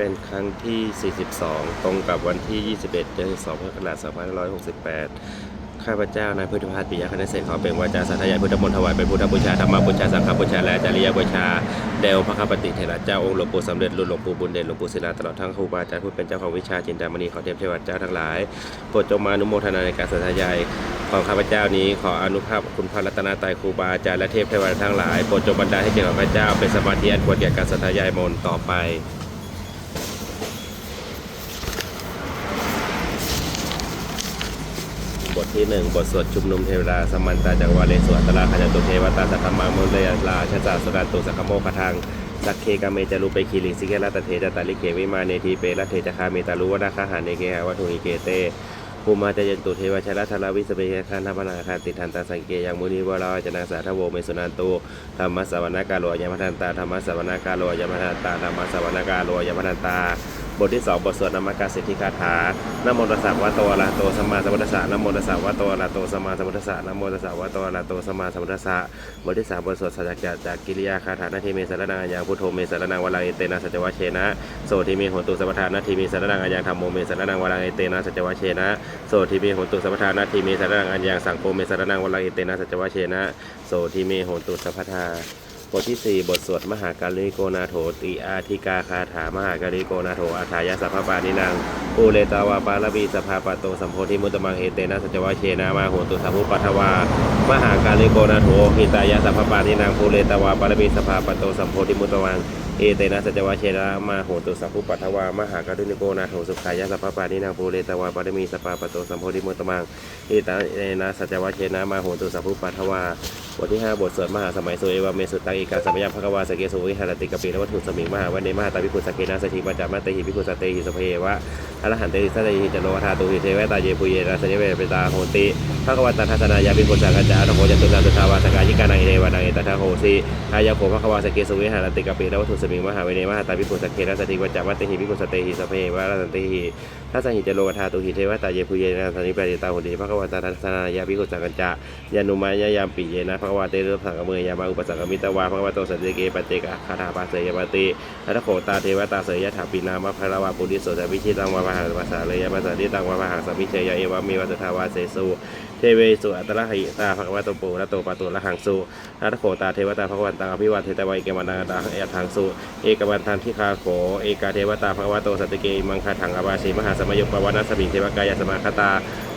เป็นครั้งที่ 42 ตรงกับวันที่ 21 เดือน2พฤษภาคม2568 ข้าพเจ้านายพุทธพัฒน์ปิยคณะเศษขอเป็นวาจาสาธยายพุทธมนต์ถวายเป็นพุทธบูชาธรรมบูชาสังฆบูชาและจริยบูชาแด่องค์พระข้าปฏิเถระเจ้าองค์หลวงปู่สำเร็จรุ่นหลวงปู่บุญเด่นหลวงปู่ศิลาตลอดทั้งครูบาอาจารย์ผู้เป็นเจ้าของวิชาจินดามณีขอเทพเทวดาเจ้าทั้งหลายโปรดจงมาอนุโมทนาในการสาธยายของข้าพเจ้านี้ขออนุภาพคุณพระรัตนตรัยครูบาอาจารย์และเทพเทวดาทั้งหลายโปรดจงบันดาลให้เจ้าข้าพเจ้าเป็นสมาธิอันควรแก่การสาธยายมนต์ต่อไป ที่หนึ่งบทสวดชุมนุมเทวดาสมมันตาจักรวาเลสวดตลาขจตุเทวตาสักขมามุลยลาชจาสดันตุสักขโมคทังสักเคกาเมจารุเปคีลิสิเกลาตเทจตาลิเกวิมาเนทีเปรละเทจคาเมตารุวนาคาหาเนเกหาวัตุหิเกเตภูมาจยันตุเทวชนะธาราวิสเปยคันธปนาคาติทันตาสังเกยังมุนีวราจนาสาทโวเมสุนันตุธรรมสวนาการโลยมทันตาธรรมสวนาการโลยมทันตาธรรมสวนาการโลยมทันตา บทที่สองบทสวดนามกาสิทธิคาถานโมตัสสะวะโตอะระโตสัมมาสัมพุทธัสสะนโมตัสสะวะโตอะระโตสัมมาสัมพุทธัสสะนโมตัสสะวะโตอะระโตสัมมาสัมพุทธัสสะบทที่สามบทสวดสัจจจะจากกิริยาคาถานาทีเมสารนังอัญญพุทโธเมสารนังวะลังเอเตนะสัจวะเชนะโสทิเมโหตุสัพพทานาทีเมสารนังอัญญธรรมโมเมสารนังวะลังเอเตนะสัจวะเชนะโสทิเมโหตุสัพพทานาทีเมสารนังอัญญสังโฆเมสารนังวะลังเอเตนะสัจวะเชนะโสทิเมโหตุสัพพทา บทที่ 4 บทสวดมหาการิโกนาโถติอาธิกาคาถามหาการิโกนาโถอาทายาสัพพปานินางปูเลตาวาปาลบีสภาปโตสัมโพธิมุตตมังเอเตนะสัจวะเชนามาโหตุสัพพุปัทวามหาการิโกนาโถหิตายาสัพพปานินางปูเลตาวาปาลบีสภาปโตสัมโพธิมุตตมัง เอเตนะสัจวะเชนามาโหตุสัพพุปัทวามหาการิโกนาโถสุขายาสัพพปานินางปูเลตวาปาลบีสภาปโตสัมโพธิมุตตมังเอตเตนะสัจวะเชนามาโหตุสัพพุปัทวาบทที่ 5 บทสวดมหาสมัยสุเอวาเมสุตังอีกาสัมยามภควาสเกสุวิหารติกปินวัตถุสมิงมหาวันเนมหาตาพิคุสเกนาสถิปัจจามาเตหิพิคุสเตหิสเพวะอรหันเตหิสัตหิจโนวทาตุหิเทวตาเยปุเยนะสัญเวเปตาโหติภควาตันทัศนายาพิคุสังกัจจานโหจตุนาสุทาวาสกายิกานังเอวานังเอตถาโหสีอายาโขภควาสเกสุวิหารติกปินวัตถุสมิงมหาวันเนมหาตาพิคุสเกนาสถิปัจจามาเตหิพิคุสเตหิสเพวะอรหันเตหิทัศหิจโนวทาตุหิเทวตาเยปุเยนะสัญญเวเปตาโหติภควตันทัศนายาพิคุสังกัจจายานุมายายามปิเยนะภควาเตเรสังกเมยามาอุปสังกมิตวาภควาโตสัจเจเกปเจกะคาถาปาเสยปติอัตโขตาเทวตาเสยยถาปินามะพระวาปุริโสจะวิชิตังวาภาหังภาษาเลยยะภาษาทิตังวาภาหังสมิเชยะเอวามีวัสทาวาเสสุ เทเวสุอัตระหิตาภควาโตปุระโตปะตุระหังสุอัตโขตาเทวตาภควันตังอภิวาเทตวัยเกมันตังตาเอทังสุเอกวันทันทิคาโขเอกาเทวตาภควาโตสัตติเกมังคาถังอวาสีมหาสมยุปปวนัสมิงเทวกายสมาคตา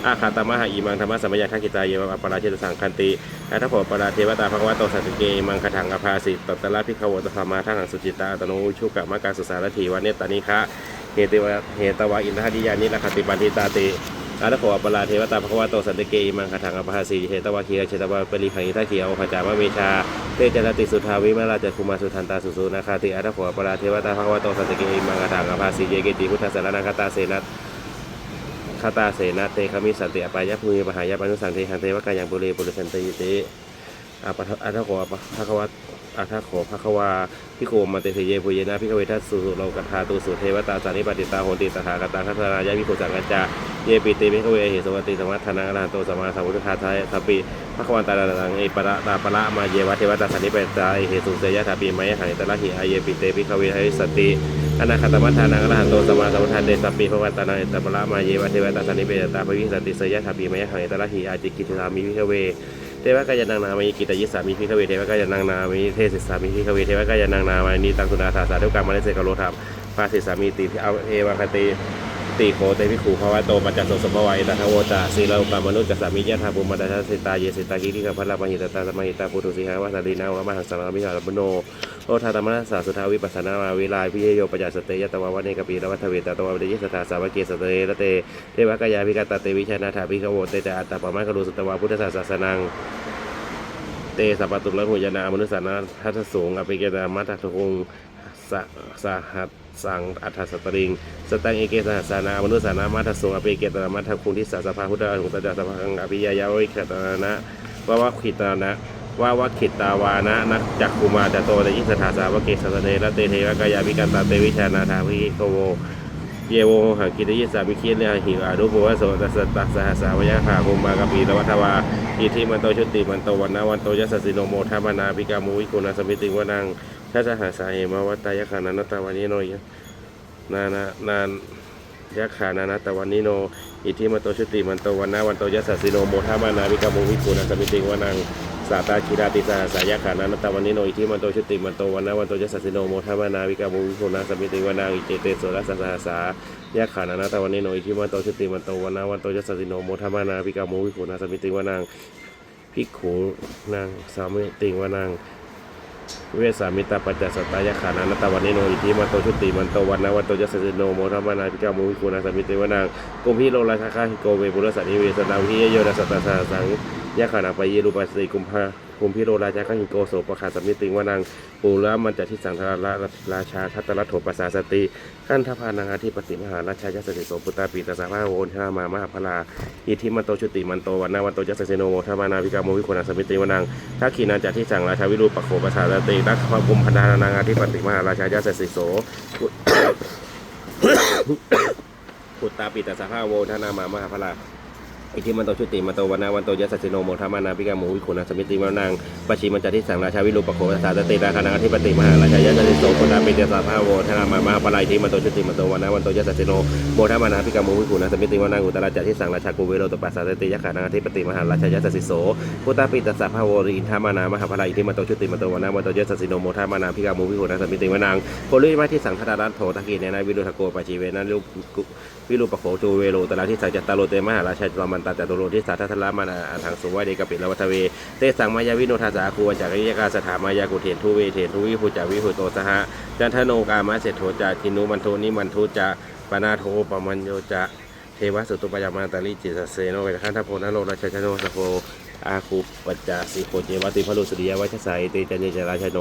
อาคาตมหาอิมังธรรมสมยทักกิตายเยวะปราชิตสังคันติอัตโขปราเทวตาภควาโตสัตติเกมังคาถังอภาสิตตระพิขวตธรรมาทังหังสุจิตาตโนชุกะมะกาสุสารถีวันเนตานิคะเหติวะเหตวะอินทาดิยานิลคติปันทิตาติ อัตโขปราเทวตาภควาโตสัตติเกมังคถังอภาสิเหตวะคีรเชตวะปริขังอิทัคขียวขจามะเมชาเตจรติสุทาวิมาราจคุมาสุทันตาสุสุนาคาติอัตโขปราเทวตาภควาโตสัตติเกมังคถังอภาสิเยเกติพุทธสารนังคตาเสนัตคาตาเสนาเตคามิสันติอปายะภูมิปหายะปานุสังเทหันเทวกายังบุเรบุรุสันติยิติอาปะอัทโขภะควะ อัทโขภะควาพิโคมาเตเสเยภูเยนะพิกเวทัสสุโลกัฏฐาตุสุเทวตาสานิปติตาโหติตถาคตังคัตนายะวิโคสังกัจจาเยปิติพิกเวเหสวัติสมัทธนังอรหันโตสัมมาสัมพุทธาทายสัพปิภะควันตาลังเอปะระตาปะระมาเยวะเทวตาสานิปติตาเอเหสุเสยะถาปิมายะขังอิตระหิอาเยปิเตพิกเวหสติอนาคตมัฏฐานังอรหันโตสัมมาสัมพุทธาเตสัพพิภวตานังเอตปะละมาเยวะเทวตาสันนิเปตตาภวิสันติเสยะถาปีมยะขังเอตระหิอาจิกิติสามิพิขเว เทวะกายนังนามีกิตยิสามีพิฆเวเทวะกายนังนามีเทศิสามีพิฆเวเทวะกายนังนามานีตังสุนาธาสาธุกรรมมาเลเสกโลธรรมภาสิสามีติเอาเอวะคติ ติโคเตวิขูภาวะโตปัจจโสสภวายตาทโวตาสีเรากามนุษย์กัสสามิยะธาภูมิตาชาสิตาเยสิตากิริกาพระมหิตตาสมาหิตาปุถุสีหาวาสาลีนาวะมหังสังฆมิหารบโนโอทาตมนัสสาสุทาวิปัสสนามาวิลายพิเยโยปจัสสเตยตวาวะเนกปีรวัฏเวตตวาวเดยสตาสาวเกสเตระเตเทวกายาภิกาตเตวิชานาถาภิกโวเตจอัตตปะมะคารุสตวาพุทธศาสนังเตสัพพตุลหุยนา มนุสานาทัตสูงอภิเกตามัตถคุง สสหัสสังอัฏฐสตริง สตังเอเกสหัสานามนุสานามัตถสูงอภิเกตามัตถคุงทิสาสภาพุทธะหุตจัสสภังอภิยายาวิขตานะวะวะขิตานะว่าวัคขิตาวานะนักจักคุมาจโตเตยิสถาสาวกเกสสเนระเตเทวกายาภิกันตาเตวิชานาถาภิโกโวเยโวหังกิตยิสามิคิเลหิอารุโภวโสตัสตัสสะสาวยะขาภูมากปีรวัฏวาอิทิมันโตชุติมันโตวันนาวันโตยัสสิโนโมทัมนาภิกามุวิกุณาสมิติวนัง ทัสสะหาสาเหมวัตตายขานันตตาวานิโนยนานานานยะขานานาตะวันนิโน อิทธิมันโตชุติมันโตวันนาวันโตยัสสสิโนโมทามานาวิกามุวิคูนาสมิติงวานังสาตาคิราติสาสายะขานานาตะวันนิโน อิทธิมันโตชุติมันโตวันนาวันโตยัสสสิโนโมทามานาวิกามุวิคูนาสมิติงวานังอิเจเตโสรัสสะสาสายะขานานาตะวันนิโนอิทธิมันโตชุติมันโตวันนาวันโตยัสสสิโนโมทามานาวิกามุวิคูนาสมิติงวานังภิกขุนางสามิติงวานัง เวสามิตาปัจจสตายขานานาตวันนิโนอิทิมันโตชุติมันโตวันนาวันโตยัสสิโนโมทัมมานาพิกามุวิคูณาสมิติวนากุมพิโลราชาคาฮิโกเวบุรสันิเวสนาวิโยนาสตาสาสังยะขานาปยีรูปัสสิกุมภา กุมพิโลราชาคาหิโกโสปะขาสมิติวนังปูระมันจะทิสังทาราราชาทัตตรัตโถปัสสาสติขั้นทพานังอาธิปติมหาราชายสสิโสปุตตาปีตสาภาโวนทามามหาพลาอิทิมันโตชุติมันโตวันนาวันโตยัสสิโนโมทัมานาพิกาโมวิคูนาสมิติวนังทักขีนาจากที่สั่งราชาวิรูปโขปสาสติรักพระบุมพนานางาธิปติมหาราชายาสสิโสพุตตาปิตาสหาโวทนามา มหาพลา อิทธิมันโตชุติมันโตวันนาวันโตยัสสิโนโมทามานาพิกามูวิคุนาสมิติมานางปัจฉิมันจาที่สั่งราชาวิรูปโขสาสติราคานางาธิปติมหาราชายาสสิโสพุตาปิเตสาสหาโวทนามามาพลาอิทิมันโตชุติมันโตวันนาวันโตยัสสิโนโมทามานาพิกามูวิคุนาสมิติมานางอุตราจาที่สั่งราชากูเวโรตปัสสาสติยะขานางาธิปติมหาราชายาสสิโสพุตตาปิเตสัพพะโวริอินทามานามหาพลายอิทิมาโตชุติมาโตวนามาโตยสสสิโนโมทามานาพิกามุวิโหนาสมิติวนังโคลุยมาที่สังฆราชโทตะกีเนนะวิรุทโกปะชีเวนะลุ วิรูปโขตูเวโรตระที่สัจจตโรเตมหาราชาจรมันตาจัตุโรที่สาทธทละมานาทางสุวัยเดกปิลวัทเว เตสังมายาวิโนทาสาคูจากริยกาสถามายากุเทนทุเวเทนทุวิภูจาวิภูโตสหะจันทโนกามะเศรษโทจาทินุมันโทนิมันทุจะปนาโทปมัญโยจะเทวสุตุปยามาตาลิจิตเสโนเวทขันธโพนโรราชชโนสโพ อาคูปัจจาสิโคเจวติพลุสุริยวัชสายติจันเยจราชโน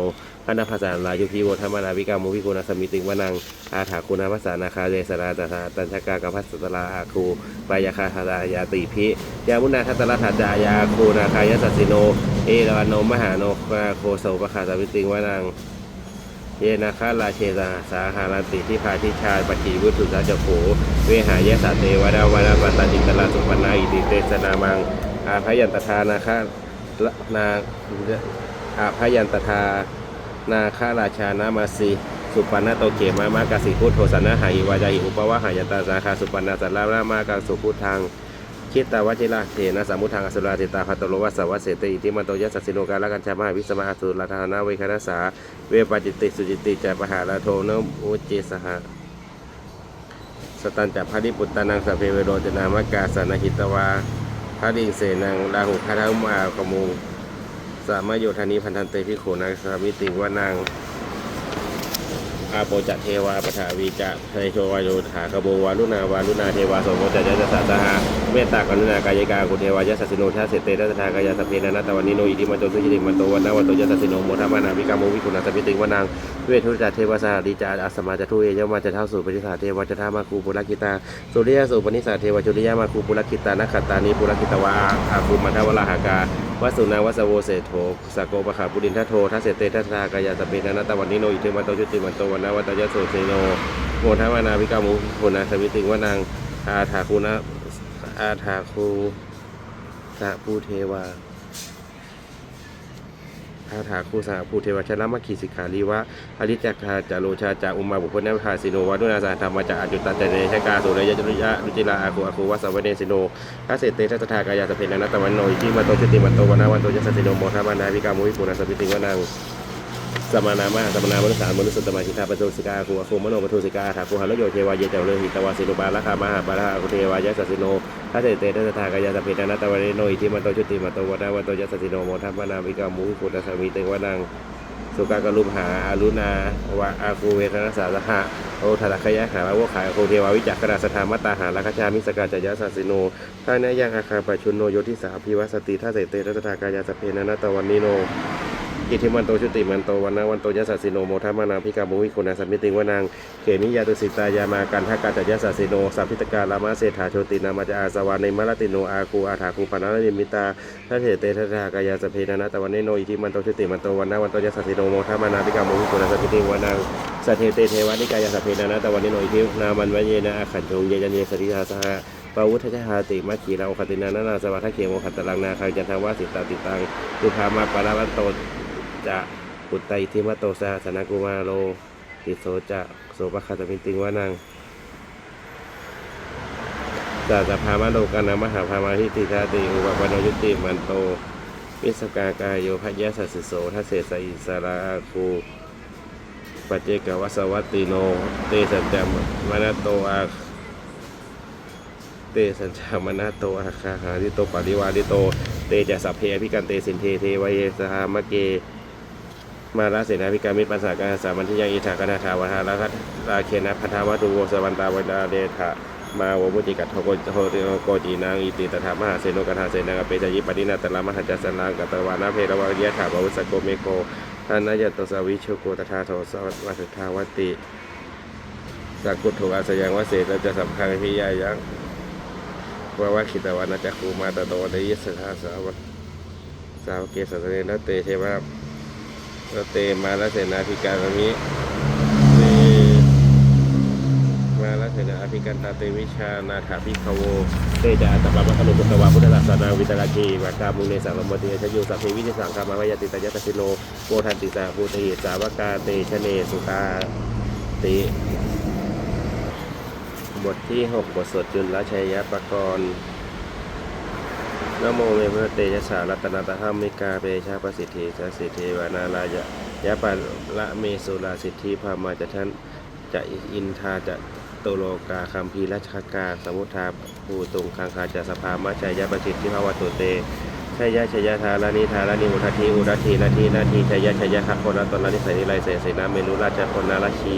ขันภาษาลายุพีโวธรรมนาวิกามุวิกุณสมิติวนัง อาถาคุณภาษานาคาเรสราตถาตัญชกากภัสตลาอาคูปายาคาธายาติพิยามุนาทัตตลถาจายาคูนาคายสัสสิโน เอราโนมหาโนโคโสปะคาสมิติวนัง เยนาคาราเชสาสาหารันติที่พาทิชาปฏิวุตุสาจโขเวหายะสาเตวดาวดาปตาจิตตลาสุปนาอิติเตสนามังอาพยันตทานาคานาอาพยันตทานาคาราชานามาสีสุปันนโตเขมามากสิพุทโธสนะหายวาจาหิอุปวะหายันตาสาคาสุปันนาสัลลารามากังสุพุทธัง คิตตาวจิระเถนะสามุทังอสุราเทตาพัตโตโลวัสสวัสเสติอิติมันโตยัสสสิโนการลกันชามหาวิสมาอสุรธานาเวคณสาเวปาจิติสุจิติจาปหาราโทนมุเจสหะสตันจัพาริปุตตานังสพเพเวโรจนามกาสนาหิตวาพระดิงเสนังลาหุคาทาอุมาขมูสามโยธานิพันธันเตพิโขนังสามิติวานัง อาโปจะเทวาปฐาวีจะเทโชวาโยถากโบวาลุนาวาลุนาเทวาสมโมจะยะสะสหะเมตตากรุณากายกากุเทวายะสัสสิโนชาเสเตทัสทากายาสพเพนะนาตวันนิโนอิติมันโตสุจิติมันโตวันนาวันโตยะสัสสิโนโมทามานาวิกามวิคุณาสมิติงวนังเวทุจัเทวสาดีจาอาสมาจะทุเอยมาจะเท่าสู่ปฏิสาเทวจะทามาคูปุรกิตาสุริยสุปนิสาเทวจุริยมาคูปุรกิตานักขตานิปุรกิตวาอาคูมันทวราหากา วสุนาวัสโวเศโถสกโกปะขาปุรินทโททัสเสเตทัสทากายาตเปนะนาตวันนิโนอิเทมันโตชุติมันโตวันนาวัตยโสเซโนโมทาวานาวิกามุคุนาสวิติงวนังอาถาคูนะอาถาคูสะภูเทวา คาถาคูสาภูเทวชนะมัคคีสิกขาลีวะอริจักาจาโรชาจาอุมาบุพเนภาสิโนวะดุนาสาธรรมจาอจุตตาเจเนชกาสุรยจริยะรุจิลาอาคูอาคูวัสวเนสิโนพระเสตเตทัตถากายาสเพนันตวันโนอิทิมาโตชุติมาโตวนาวันโตยัสสสิโนโมทามานาวิกามุวิปุณสปิติวนัง สมานามะสมานามนุสามนุสตมาชิตาปโตสิกาคูอคูมโนปโทสิกาถาคูหะโยเทวายเจวเลหิตวาสิโนบาลคามหาบาลาคุเทวายะสัสิโนถ้าเสตเตทัสทากายาสเพนันตวันโนอิทิมาโตชุติมันโตวนาวันโตยัสสสิโนโมทามานาวิกามุวิปุณสมิติวนังสุกากรุมหาอารุณาวะอาคูเวทนาสาสหะโอทาตะขยะหาละวขายโคเทวาวิจักขณาสถามตตาหาลักชามิสกาจยะสัสิโนท่านะยังอาคาปชุนโนโยทิสาพิวัสติท่าเสเตทัสทากายาสพเพนะนาตวันนิโน อิทิมันโตชุติมันโตวันนาวันโตยัสสิโนโมทัมานาพิกามุวิคุณาสัมมิติวานังเขมิยาตุสิตายามากันทากาจัยัสสิโนสัพพิตการามาเศรษฐาโชตินามาจาอาสวานิมรติโนอาคูอาถาคูปนานิมิตาทัเถเตทัทากายาสเพนะนาตะวันนโนอิทิมันโตชุติมันโตวันนาวันโตยัสสิโนโมทัมานาพิกามุวิคุณาสัมมิติวานังสัทเทเตเทวานิกายาสเพนะนาตะวันนโนอิทินามันวะเยนะอาขันโจงเยจันเยสริทาสหะปาวุธชหาติมัคคีราอคตินานานาสวัสดิเขโมขัตตลังนาคายจันทวาสิตาติตังตุภามาปาราวันโต จะปุตไตทิมโตสาสนากุมาโรติโสจะโสปคาตมินติงวานังจะจะพามาโลกานะมหาพามาทิติชาติอุปปนยุติมันโต วิสกากายโยพยสัสสโสทัสเสสอิสราคูปัจเจกวัสวัตติโน เตสัจจมนาโตอาเตสัจจามนาโตอาคาหาริโตปาริวาริโต เตจะสัพเพอภิกันเตสินเทเทวเยสหามะเก มาลาเสนาภิการมิตรปัสสากาสามันทิยังอิทากนาทาวหาราคัตราเคนะพัทธาวัตุโวสวันตาวันดาเดทะมาโวมุติกัตโทโกโทติโกจีนางอิติตถามหาเสนกทาเสนางเปจยิปนินาตละมหาจัสนังกัตวานาเพรวะยะถาบวุสโกเมโกทานายตสวิชโกตถาโทสวัสทาวติสักกุถุอาสยังวเสตจะสัมพังพิยายังวาวะคิตวานาจักคูมาตโตเดยิสหาสาวสาวเกสสเนนเตเทวะ รเตมาลเสนาภิการมิเตมาลเสนาภิกันตาเตวิชานาถาภิกขโวเตจาตปะมะคลุกุตวาพุทธศาสนาวิตราคีวากามุเนสังลมติชยุสัพเพวิจิสังกามาวายติตายตสิโนโกทันติสาภูติสาวกาเตชเนสุตาติบทที่ 6 บทสวดจุลชัยยะปกรณ์ นโมเมพระเตชะสารัตนาตหัมมิกาเปชาปสิทธิสสิทธิวานารายะยะปะลละเมสุราสิทธิพามาจะท่านจะอินทาจะโตโลกาคัมภีรัชกาสมุทาภูตุงคังคาจะสภามาชัยยะประสิทธิภาวตุเตชัยยะชัยยะทารานิทารานิอุทัทีอุทัทีนาทีนาทีชัยยะชัยยะขักคนละตนละนิสัยนิไรเสสนาเมนุราชคนนารชี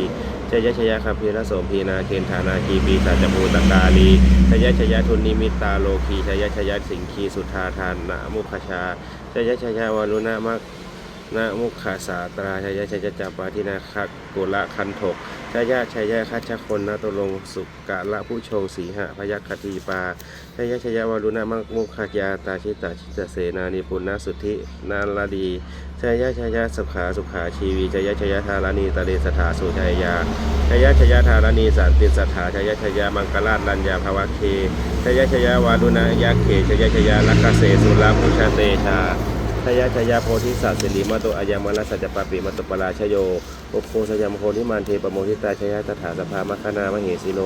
ชัยยะชัยยะคามพีรโสมพีนาเคนธานาคีปีสาจภูตกาลีชัยยะชัยยะทุนนิมิตตาโลคีชัยยะชัยยะสิงคีสุธาทานนะมุขชาชัยยะชัยยะวารุณมัก นะมุขาสาตราชายะชายะจัปปาทินาคักุละคันถกชายะชายะคัชคนนาตลงสุกะละผู้ชงสีหะพยัคฆทีปาชายะชายะวารุณมักมุขายาตาชิตาชิตเสนานิปุณณสุทธินาลาดีชายะชายะสุขาสุขาชีวีชายะชายะธารานีตะเลสถาสุชายาชายะชายะธารานีสันติสถาชายะชายะมังกราชลัญญาภวะเคชายะชายะวารุณยะเคชายะชายะลักเสสุลาพุชเตชา ชยชยาโพธิสัตว์สิริมโตอายามรัสัจจปาปิมาตตปราชโยอุปโภสยามโพธิมานเทปโมทิตาชยตถาสภามคณามเหสิโน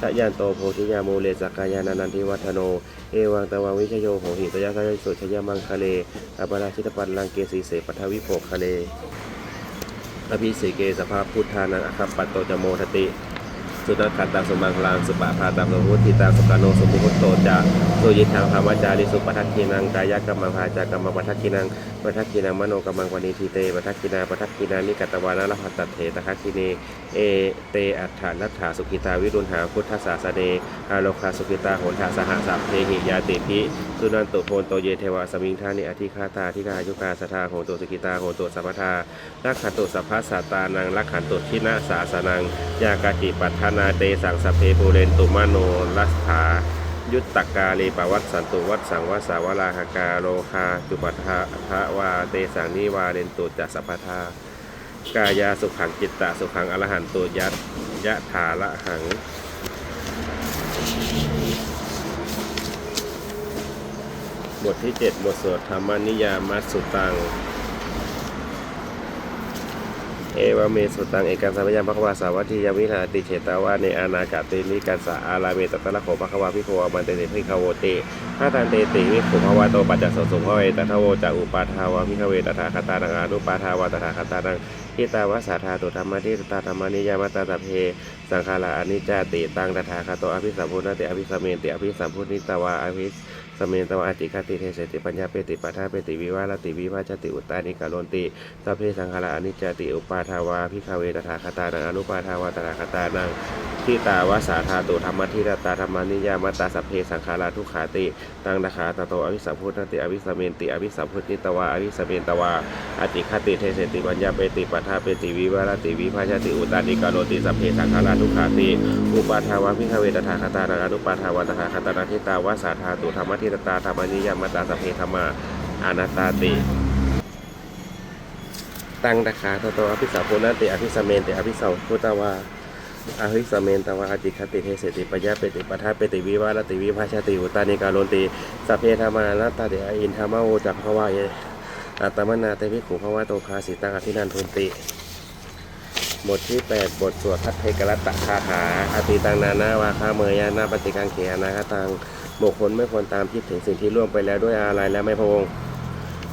ชยานโตโพธิยามูเลสกายานานันทิวัฒโน เอวังตวังวิชโยโหหิตยะกายสุชยามังคะเลอปราชิตปันลังเกสีเสปทวิโภคะเลอภิเสเกสภาพุทธานังอคัปปัตโตจโมทติ สุนัขขันตังสมังคลังสุปะพาตังสมุทิตังสกาโนสมุทโตจาสุยิทังภามจาริสุปทักขีนังกายกรรมังภาจากรรมปทักขีนังปทักขีนังมโนกรรมังวณิทีเตปทักขีนาปทักขีนานิกตวานะรหัตตเถตทักขีเนเอเตอัฏฐานัตถาสุขิตาวิรุณหาพุทธศาสเนอาโลคาสุขิตาโหนทาสหสัพเพหิยาติพิสุนันตุโพนโตเยเทวะสมิงธานิอธิคาตาทิกายุกาสทาโหตุสุขิตาโหตุสัพพทาลักขันตุสัพพะสัตานังลักขันตุทินาสาสนังยากาจิปัฏฐานาเตสังสเพปูเรนตุมโนรัสถายุตตกาลีปวัตสันตุวัตสังวสาวราหกาโลคาจุปัฏฐะภะวาเตสังนิวาเรนตุจัสสพทากายาสุขังจิตตะสุขังอรหันตุยัตยะถาละหัง บทที่ 7 บทสวดธรรมนิยามัสสุตัง เอวเมสุตังเอกังสัมยังพระควาสาวัตถิยามิหาติเฉตาวาเนอานากาเตนิกัสสะอาราเมตตะละโขภควาพิโคมันเตเตพิคาโวเตพระตันเตติวิขุภวาโตปัจจสสุภเวตทะโวจะอุปาทาวามิขเวตถาคตานังอนุปาทาวาตถาคตานังทิตาวสาธาตุธรรมะทิตตาธรรมนิยามตตาตเพ สังขาราอนิจจติตังตถาคตโตอภิสัมพุทธติอภิสัมเมติอภิสัมพุทธิตวาอภิ สมเมตวาอติคติเทเสติปัญญาเปติปัฏฐาเปติวิวาลติวิวาจติอุตตานิกาโลนติสัพเพสังขาราอนิจจติอุปาทาวาพิคเวตถาคตานังอนุปาทาวาตถาคตานังทิตาวสาธาตุธรรมทิตตาธรรมานิยามตาสัพเพสังขาราทุกขาติตังตถาตโตอวิสัมพุทธติอวิสัมเมติอวิสัมพุทธิตวาอวิสัมเมตวาอติคติเทเสติปัญญาเปติปัฏฐาเปติวิวาลติวิภาชติอุตตานิกาโลติสัพเพสังขาราทุกขาติอุปาทาวาพิคเวตถาคตานังอนุปาทาวาตถาคตานังทิตาวสาธาตุธรรมทิตตาธรรมานิยามตาสเพธรรมาอนัตตาติ ตังตะขาตโตอภิสัมพุนันติอภิสมเมนติอภิสัมพุตวาอภิสมเมนตวาอติคติเทเสติปัญญาเปติปัฏฐาเปติวิวาลติวิภาชติอุตานิกาโลนติสเพธรรมานัตตาเดออินธรรมโอจักภวะเยอัตมนาเตวิขุภวะโตภาสิตังอภินันทุนติบทที่ 8 บทสวดทัตเทกรัตตะคาถาอาติตังนานา วาคาเมยานาปฏิกังเขนาคตัง บุคคลไม่ควรตามคิดถึงสิ่งที่ล่วงไปแล้วด้วยอะไรและไม่พะวง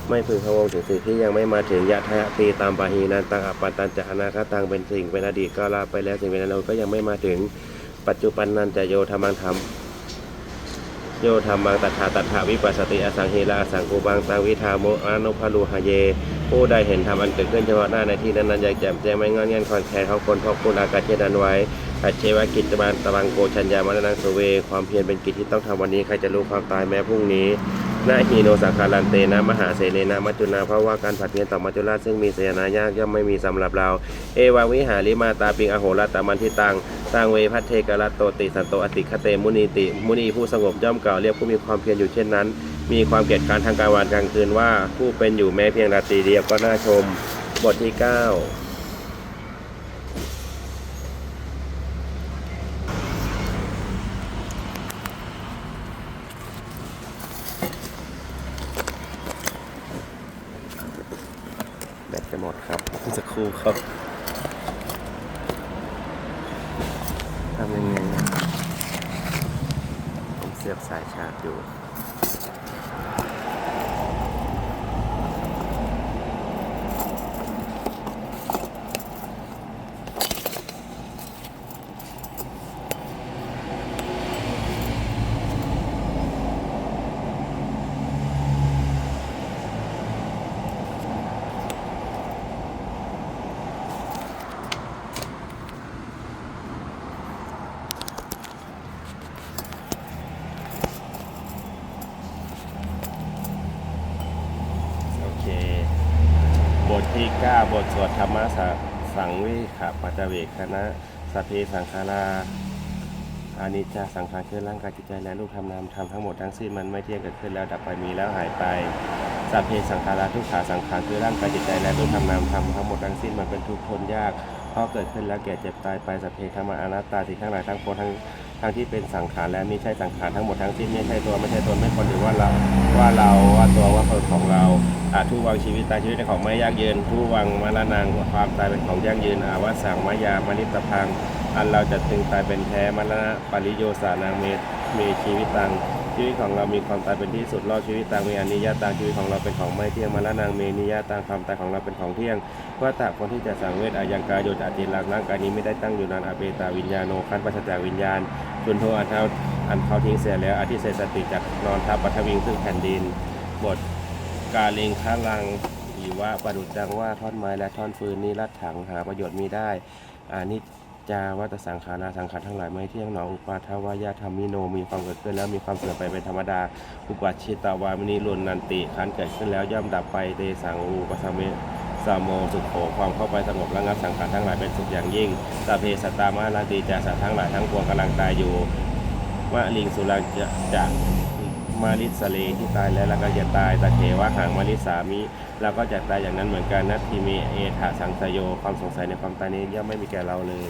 ไม่พึงพะวงถึงสิ่งที่ยังไม่มาถึงยะทะตีตามปาหีนันตังอปปตันจะอนาคตังเป็นสิ่งเป็นอดีตก็ลาไปแล้วสิ่งเป็นอนาคตก็ยังไม่มาถึงปัจจุบันนันจะโยธรรมังธรรมโยธรรมังตถาตถาวิปัสสติอสังเฮระอสังกูบังตังวิธาโมอานุพาลูหะเย ผู้ใดเห็นธรรมอันเกิดขึ้นเฉพาะหน้าในที่นั้นนั้นอยากแจ่มแจ้งไม่งอนเงียนคอนแคลนเขาคนพอกคุณอากาศเช่นนั้นไว้ ปัจเจวกิจบาลตะบังโกชัญญามรณังสเว ความเพียรเป็นกิจที่ต้องทำวันนี้ ใครจะรู้ความตายแม้พรุ่งนี้นาฮีโนสังคารันเตนะมหาเสเนนะมัจจุนาเพราะว่าการผัดเพียรต่อมัจจุราชซึ่งมีเสนายากย่อมไม่มีสำหรับเรา เอวาวิหาริมาตาปิงอโหรัตมันทิตังตังเวพัทเทกรัตโตติสันโตอติคเตมุนีติ มุนีผู้สงบย่อมกล่าวเรียกผู้มีความเพียรอยู่เช่นนั้น มีความเกียรติการทางการวันกลางคืนว่า ผู้เป็นอยู่แม้เพียงราตรีเดียวก็น่าชม บทที่ 9 แบตจะหมด ครูครับทำยังไงผมเสียบสายชาร์จอยู่ โอเค บทที่ 9 บทสวดธรรมะสะสังวิขปัจเวกคณะสัพเพสังขาราอานิจจาสังขารคือร่างกายจิตใจและรูปธรรมนามธรรมทั้งหมดทั้งสิ้นมันไม่เที่ยงเกิดขึ้นแล้วดับไปมีแล้วหายไปสัพเพสังขาราทุกขาสังขารคือร่างกายจิตใจและรูปธรรมนามธรรมทั้งหมดทั้งสิ้นมันเป็นทุกข์ทนยากเพราะเกิดขึ้นแล้วแก่เจ็บตายไปสัพเพธรรมะอนัตตาสิ่งทั้งหลายทั้งปวงทั้ง ทั้งที่เป็นสังขารและไม่ใช่สังขารทั้งหมดทั้งสิ้นไม่ใช่ตัวไม่ใช่ตนไม่ควรถือว่าเราว่าเราว่าตัวว่าคนของเราอาทุวังชีวิตตายชีวิตเป็นของไม่ยากเย็นทุวังมรณงความตายเป็นของยั่งยืนอาวสังมายามนิตพังอันเราจะถึงตายเป็นแท้มรณะปริโยสานังเมมีชีวิตตังชีวิตของเรามีความตายเป็นที่สุดรอดชีวิตตังมีอนิยตตังชีวิตของเราเป็นของไม่เที่ยงมรณังเมนิยตตังความตายของเราเป็นของเที่ยงว่าตาคนที่จะสังเวชอายังกายโยจะอจิลังร่างกายนี้ไม่ได้ตั้งอยู่นานอาเปตาวิญญาโนคันปัจจาวิญญาณ จุนโทอันเท้าอันเขาทิ้งเสียแล้วอธิเสสติจากนอนทับปัทวิงซึ่งแผ่นดิน บทกาเลงค้าลังอีว่าประดุจดังว่าท่อนไม้และท่อนฟืนนี้รัดถังหาประโยชน์มีได้อานิจจาวัตสังขาราสังขารทั้งหลายไม่เที่ยงหนออุปาทวายาธรรมิโนมีความเกิดขึ้นแล้วมีความเสื่อมไปเป็นธรรมดา อุปัชชิตาวามินิรุนนันติขันเกิดขึ้นแล้วย่อมดับไปเตสังอูปสมเม สามโมสุขโขความเข้าไปสงบระงับสังขารทั้งหลายเป็นสุขอย่างยิ่งสพเพสตตามาลันติจาสัตว์ทั้งหลายทั้งปวงกำลังตายอยู่มะลิงสุรังจะจะมาริสเลที่ตายแล้วแล้วก็จะตายตะเทวะหางมาริสามิเราก็จะตายอย่างนั้นเหมือนกันนัตทิเมเอถาสังสโยความสงสัยในความตายนี้ย่อมไม่มีแก่เราเลย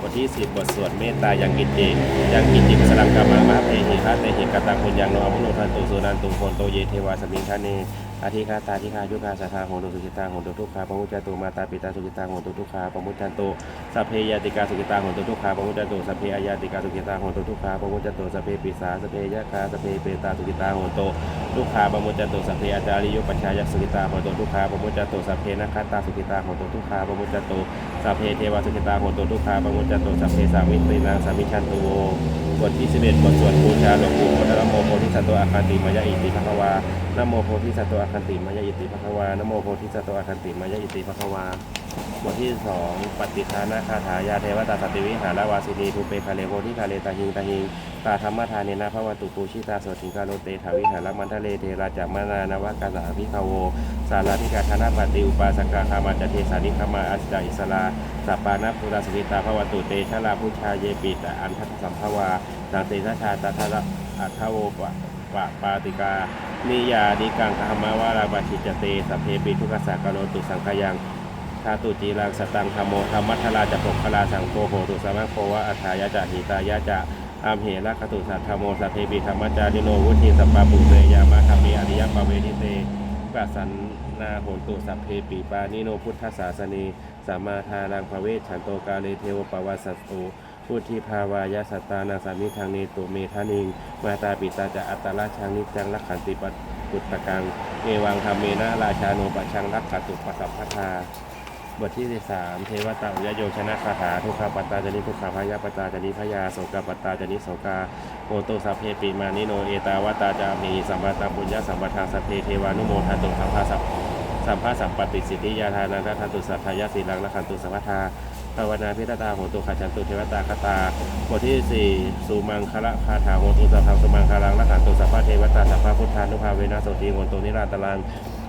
บทที่สิบบทสวดเมตตายังกิจติยังกิจติสลังกามังมาเทหิคาเตหิกตังคุณยังโนอภุโนทันตุสุนันตุโคนโตเยเทวาสมิงคาเน อาทิคาตาทิคายุคาสาธาโหตุสุจิตาโหตุทุกขาปมุจจตุมาตาปิตาสุจิตาโหตุทุกขาปมุจจันตุสัพเพยติกาสุจิตาโหตุทุกขาปมุจจันตุสัพเพอายติกาสุจิตาโหตุทุกขาปมุจจันตุสัพเพปิสาสัพเพยะคาสัพเพเปตาสุจิตาโหตุทุกขาปมุจจันตุสัพเพอาจาริยุปัญชายสุจิตาโหตุทุกขาปมุจจันตุสัพเพนัคตาสุจิตาโหตุทุกขาปมุจจันตุสัพเพเทวสุจิตาโหตุทุกขาปมุจจันตุสัพเพสามิตรีนางสามิชันตุโวบทที่11บทสวดบูชาหลวงปู่พุทธนะโมโพธิสัตว์อาคาติมายะอิติภควานโมโพธิสัตว์คันติมายะอิติภควานโมโพธิสัตว์อคันติมายะอิติภควาบทที่สองปฏิทานาคาถายาเทวตาสติวิหารวาสินีทูเปคาเลโพธิคาเลตาหิงตาหิงตาธรรมทานเนนะพระวัตุปูชิตาสติงกาโลเตถาวิหารมันทะเลเทราจักมานานาวากาสาพิคาโว สาราธิกาธนาปฏิอุปาสกาคามาจเทสานิคามาอัสจาอิสลาสัปปานาปุราสกิตาพระวัตุเตชะลาพุชาเยปิตะอันทัตสัมภวาสังเตชะชาตาทะอัทโวปะ ปะปาติกา นิยานิกังคหมวาราบาชิจเตสัพเพปิทุกขสากโลตุสังขยังทาตุจีรังสตังธรรมโมธรรมัทลาจะปกคลาสังโฆโหตุสมังโควะอัฏฐายะจะหิตายะจะอามเหระคตุสัทธโมสัพเพปิธรรมจาริโนวุฒิสัปปะปุเตยามาธรรมีอริยปเวทิเตปัสสันนาโหตุสัพเพปีปานิโนพุทธศาสนีสัมมาทานังภเวชฉันโตกาเลเทวปวัสสตุ พุทธิภาวายสัตตานาสามิทางเนตุเมทานิง มาตาปิตาจะอัตตราชังนิจังรักขันติปัปุตตะกัง เอวังธรรมเมนะราชาโนปัชังรักขัตุปสัมพัทาบทที่สามเทวตาอุยโยชนะคาถาทุกขาปัตตาจนิทุกขาพยาปัตตาจนิพยาโสกาปัตตาจนิโสกาโมโตสัพเพปิมานิโนเอตาวตาจามีสัมปตาบุญญาสัมปทาสัพเพเทวานุโมทันตุสัมภาสัพสัมภาสัมปติสิทธิยาทานันทันตุสัทธายาสีลังละขันตุสัพพทา ภาวนาพิตตาโหตุขจันตุเทวตาคตาบทที่สี่สุมังคละคาถาโหตุสัพพังสุมังคลังละขันตุสัพพะเทวตาสัพพะพุทธานุภาเวนะโสติโหตุนิราตลัง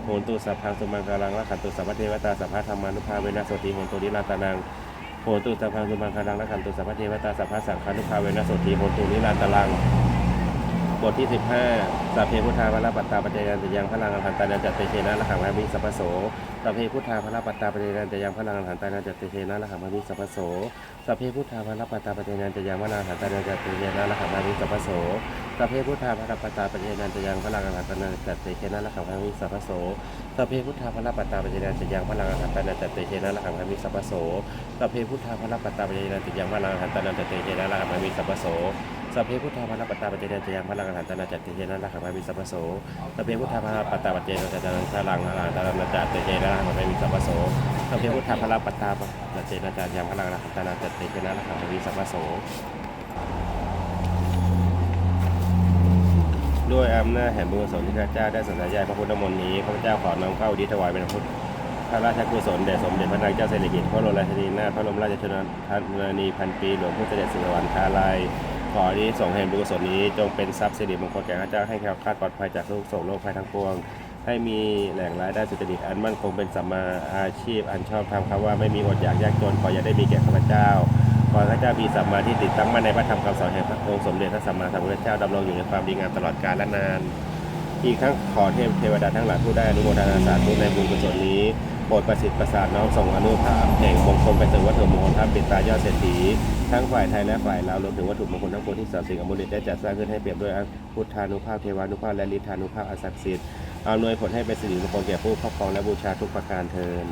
โหตุสัพพังสมังกาลังละขันตุสัพพะเทวตาสัพพะธรรมานุภาเวนะโสติโหตุนิราตนังโหตุสัพพังสมังกาลังละขันตุสัพพะเทวตาสัพพะสังฆานุภาเวนะโสติโหตุนิราตลัง บทที่ 15สัพเพพุทธาพระปัตตาปเจยันจะยังพลังอรหันตานันจัตเตเชนะละขังพระมิสัพโสสัพเพพุทธาพระปัตตาปเจยันจะยังพลังอรหันตานันจัตเตเชนะละขังพระมิสัพโสสัพเพพุทธาพระปัตตาปเจยันจะยังพลังอรหันตานันจัตเตเชนะละขังพระมิสัพโสสัพเพพุทธาพระปัตตาปเจยันจะยังพลังอรหันตานันจัตเตเชนะละขังพระมิสัพโสสัพเพพุทธาพระปัตตาปเจยันจะยังพลังอรหันตานันจัตเตเชนะละขังพระมิสัพโสสัพเพพุทธาพระปัตตาปเจยันจะยังพลังอรหันตานันจัตเตเชนะละขังพระมิสัพโส สัพเพพุทธาภรปัตตาปเจเนจยังพลังอรหันตนาจัตติเจนะละขังพระวิสัพพโสสัพเพพุทธาภรปัตตาปเจเนจยังพลังอรหันตนาจัตติเจนะละขังพระวิสัพพโสสัพเพพุทธาภรปัตตาปเจเนจยังพลังอรหันตนาจัตติเจนะละขังพระวิสัพพโสด้วยอำนาจแห่งบุญกุศลที่พระเจ้าได้สัญญาพระพุทธมนต์นี้ข้าพเจ้าขอน้อมเข้าอุทิศถวายเป็นพุทธพระราชกุศลแด่สมเด็จพระนางเจ้าสิริกิติ์พระบรมราชินีนาถพระบรมราชชนนีพันปีหลวงพุทธเสด็จสุวรรณคาลัย ขอที่ส่งส์แห่งบุญกุศลนี้จงเป็นทรัพย์สิริมงคลแก่ข้าเจ้าให้แคล้วคลาดปลอดภัยจากทุกโศกโรคภัยทั้งปวง ให้มีแหล่งรายได้สุจริตอันมั่นคงเป็นสัมมาอาชีพ อันชอบธรรมคำว่าไม่มีอดอยากยากจนขออย่าได้มีแก่ข้าพเจ้าขอข้าเจ้ามีสัมมาที่ติดตั้งมั่นในพระธรรมคำสอนแห่งพระองค์สมเด็จพระสัมมาสัมพุทธเจ้าดำรงอยู่ในความดีงามตลอดกาลและนาน อีกทั้งขอเทพเทวดาทั้งหลายผู้ได้อนุโมทนาสาธุในบุญกุศลนี้โปรดประสิทธิ์ประสาทน้อมส่งอนุภาพแห่งมงคลไปถึงวัตถุมงคลท่าปิตายอดเศรษฐี ทั้งฝ่ายไทยและฝ่ายลาวรวมถึงวัตถุมงคลทั้งปวงที่สามสิ่งอมุลิตได้จัดสร้างขึ้นให้เปรียบด้วยพุทธานุภาพเทวานุภาพและฤทธานุภาพอันศักดิ์สิทธิ์เอานวยผลให้เป็นสิริมงคลแก่ผู้ครอบครองและบูชาทุกประการเทิน